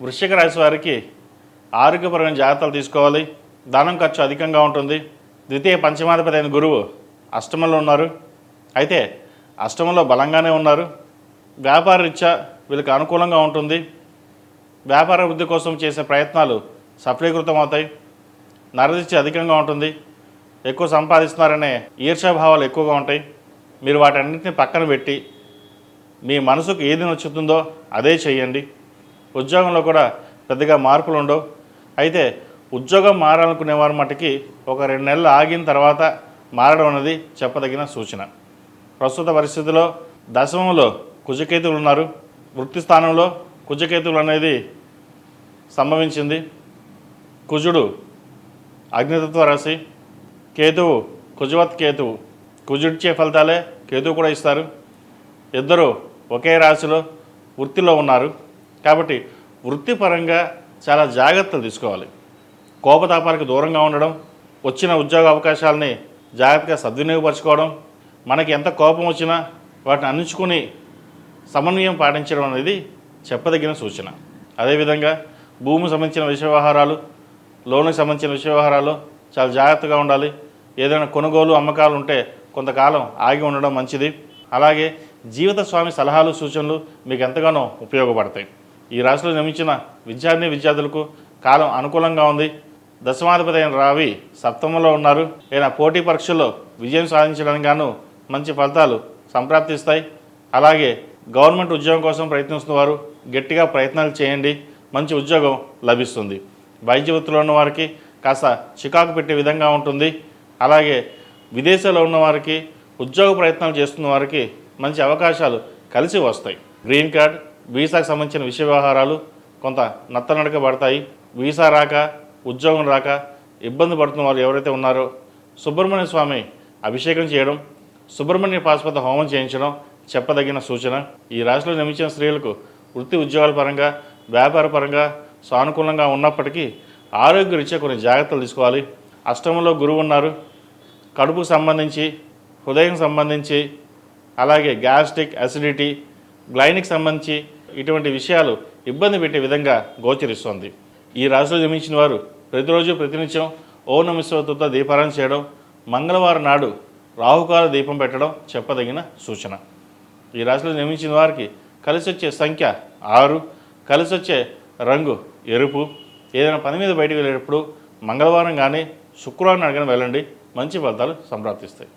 వృశ్చిక రాశి వారికి ఆరోగ్యపరమైన జాగ్రత్తలు తీసుకోవాలి. ధనం ఖర్చు అధికంగా ఉంటుంది. ద్వితీయ పంచమాధిపతి అయిన గురువు అష్టమంలో ఉన్నారు. అయితే అష్టమంలో బలంగానే ఉన్నారు. వ్యాపార రీత్యా వీళ్ళకి అనుకూలంగా ఉంటుంది. వ్యాపార వృద్ధి కోసం చేసే ప్రయత్నాలు సఫలీకృతం అవుతాయి నరదిష్టి అధికంగా ఉంటుంది. ఎక్కువ సంపాదిస్తున్నారనే ఈర్ష్యాభావాలు ఎక్కువగా ఉంటాయి. మీరు వాటన్నింటిని పక్కన పెట్టి మీ మనసుకు ఏది నచ్చుతుందో అదే చేయండి. ఉద్యోగంలో కూడా పెద్దగా మార్పులు ఉండవు. అయితే ఉద్యోగం మారాలనుకునే వారి మటుకి ఒక రెండు నెలలు ఆగిన తర్వాత మారడం అనేది చెప్పదగిన సూచన. ప్రస్తుత పరిస్థితిలో దశమంలో కుజకేతువులు ఉన్నారు. వృత్తి స్థానంలో కుజకేతువులు అనేది సంభవించింది. కుజుడు అగ్నితత్వ రాశి కేతువు కుజవత్ కేతువు. కుజుడిచ్చే ఫలితాలే కేతువు కూడా ఇస్తారు. ఇద్దరు ఒకే రాశిలో వృత్తిలో ఉన్నారు. కాబట్టి వృత్తిపరంగా చాలా జాగ్రత్తలు తీసుకోవాలి. కోపతాపాలకు దూరంగా ఉండడం వచ్చిన ఉద్యోగ అవకాశాలని జాగ్రత్తగా సద్వినియోగపరచుకోవడం మనకి ఎంత కోపం వచ్చినా వాటిని అందించుకుని సమన్వయం పాటించడం అనేది చెప్పదగిన సూచన. అదేవిధంగా భూమికి సంబంధించిన విషయ వ్యవహారాలు లోన్కి సంబంధించిన విషయ వ్యవహారాలు చాలా జాగ్రత్తగా ఉండాలి. ఏదైనా కొనుగోలు అమ్మకాలు ఉంటే కొంతకాలం ఆగి ఉండడం మంచిది. అలాగే జీవిత స్వామి సలహాలు సూచనలు మీకు ఎంతగానో ఉపయోగపడతాయి. ఈ రాశిలో నిర్మించిన విద్యార్థిని విద్యార్థులకు కాలం అనుకూలంగా ఉంది. దశమాధిపతి అయిన రావి సప్తమంలో ఉన్నారు. ఈయన పోటీ పరీక్షల్లో విజయం సాధించడానికి గాను మంచి ఫలితాలు సంప్రాప్తిస్తాయి. అలాగే గవర్నమెంట్ ఉద్యోగం కోసం ప్రయత్నిస్తున్నవారు గట్టిగా ప్రయత్నాలు చేయండి. మంచి ఉద్యోగం లభిస్తుంది. వైద్య వృత్తిలో ఉన్న వారికి కాస్త చికాకు పెట్టే విధంగా ఉంటుంది. అలాగే విదేశాల్లో ఉన్న వారికి ఉద్యోగ ప్రయత్నాలు చేస్తున్న వారికి మంచి అవకాశాలు కలిసి వస్తాయి. గ్రీన్ కార్డ్ వీసాకు సంబంధించిన విషయ వ్యవహారాలు కొంత నత్తనడక పడతాయి. వీసా రాక ఉద్యోగం రాక ఇబ్బంది పడుతున్న వారు ఎవరైతే ఉన్నారో సుబ్రహ్మణ్య స్వామి అభిషేకం చేయడం సుబ్రహ్మణ్య పాశుపత హోమం చేయించడం చెప్పదగిన సూచన. ఈ రాశిలో నిర్మించిన స్త్రీలకు వృత్తి ఉద్యోగాల పరంగా వ్యాపార పరంగా సానుకూలంగా ఉన్నప్పటికీ ఆరోగ్య రీత్యా కొన్ని జాగ్రత్తలు తీసుకోవాలి. అష్టమంలో గురువు ఉన్నారు. కడుపుకు సంబంధించి హృదయం సంబంధించి అలాగే గ్యాస్ట్రిక్ అసిడిటీ గ్లైనిక్ సంబంధించి ఇటువంటి విషయాలు ఇబ్బంది పెట్టే విధంగా గోచరిస్తోంది. ఈ రాశిలో జమించిన వారు ప్రతిరోజు ప్రతినిత్యం ఓ నమిశ్వతుతో దీపారాయణ చేయడం మంగళవారం నాడు రాహుకాల దీపం పెట్టడం చెప్పదగిన సూచన. ఈ రాశిలో నిర్మించిన వారికి కలిసి వచ్చే సంఖ్య ఆరు కలిసి వచ్చే రంగు ఎరుపు. ఏదైనా పని మీద బయటకు వెళ్ళేటప్పుడు మంగళవారం కానీ శుక్రవారం అడిగిన వెళ్ళండి. మంచి ఫలితాలు సంప్రాప్తిస్తాయి.